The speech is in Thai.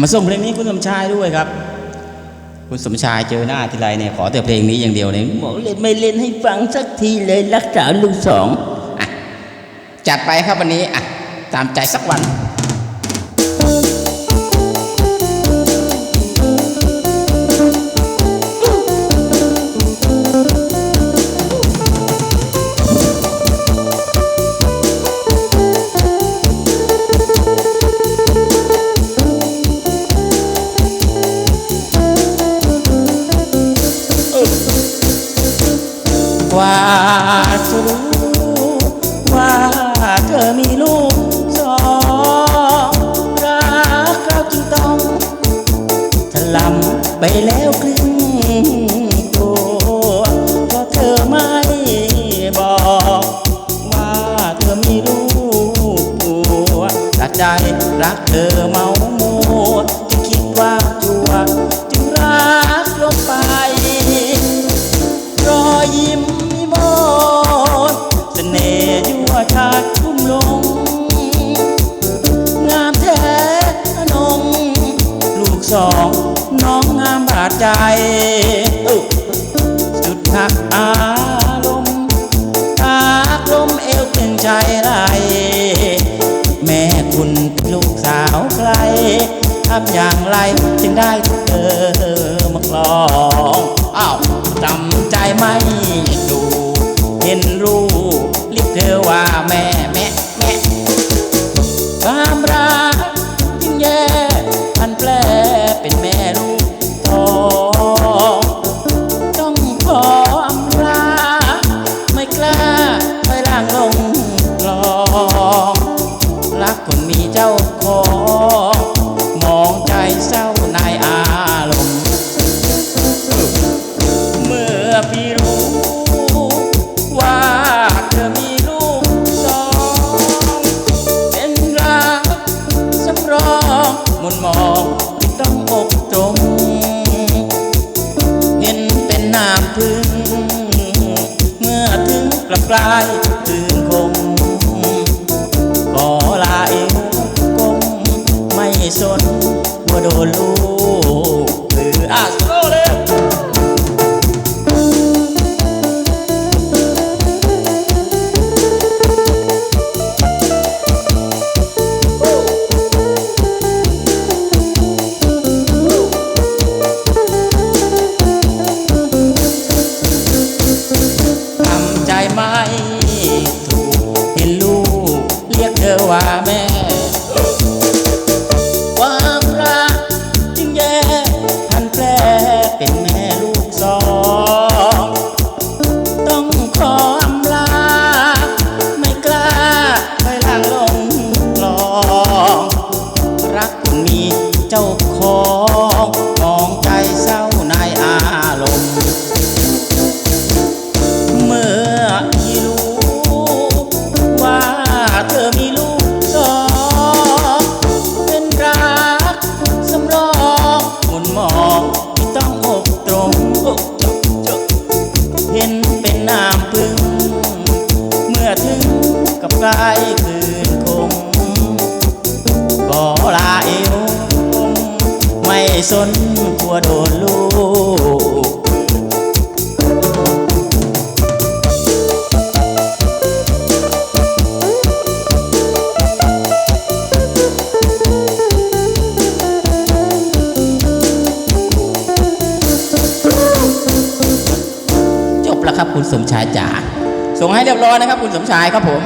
มาส่งเพลงนี้คุณสมชายด้วยครับ คุณสมชายเจอหน้าทีไรเนี่ยขอแต่เพลงนี้อย่างเดียวเลยบอกเล่นไม่เล่นให้ฟังสักทีเลยรักษาลูกสองอจัดไปครับวันนี้อะตามใจสักวัน ลำไปแล้วครึ่งตัวเพราะเธอไม่บอก ว่าเธอมีลูกผัวตัดใจรักเธอเมามัวจะคิดว่าจัวจึงรักลงไป รอยยิ้มนิมนต์เสน่ห์ยั่วชาติชุ่มลงงามแท้นงลูกสอง ใจสุดหักอารมณ์อากลมเอวเป็นใจไรแม่คุณลูกสาวใครทำอย่างไรจึงได้เธอมาคลอ คนมีเจ้าของมองใจเศร้าในอารมณ์เมื่อพี่รู้ ว่าเธอมีลูกสองเป็นรักสำรองมุนมองต้องอกจงเห็นเป็นน้ำพึ่ง เมื่อถึงกลับกลายคืนคง สนว่าโดนลูกหรืออาสโลเลยทำใจไม่ถูกเห็นลูก เรียกเธอว่าแม่ องมองใจเศร้าในอารมณ์ เมื่อที่รู้ว่าเธอมีลูกสองเป็นรักสำรองหมุนมองที่ต้องอกตรงอกจบจบเห็นเป็นน้ำพึ่ง เมื่อถึงกับกลายคืน สนกลัวโดนลูกจบแล้วครับคุณสมชายจ๋าส่งให้เรียบร้อยนะครับ คุณสมชายครับผม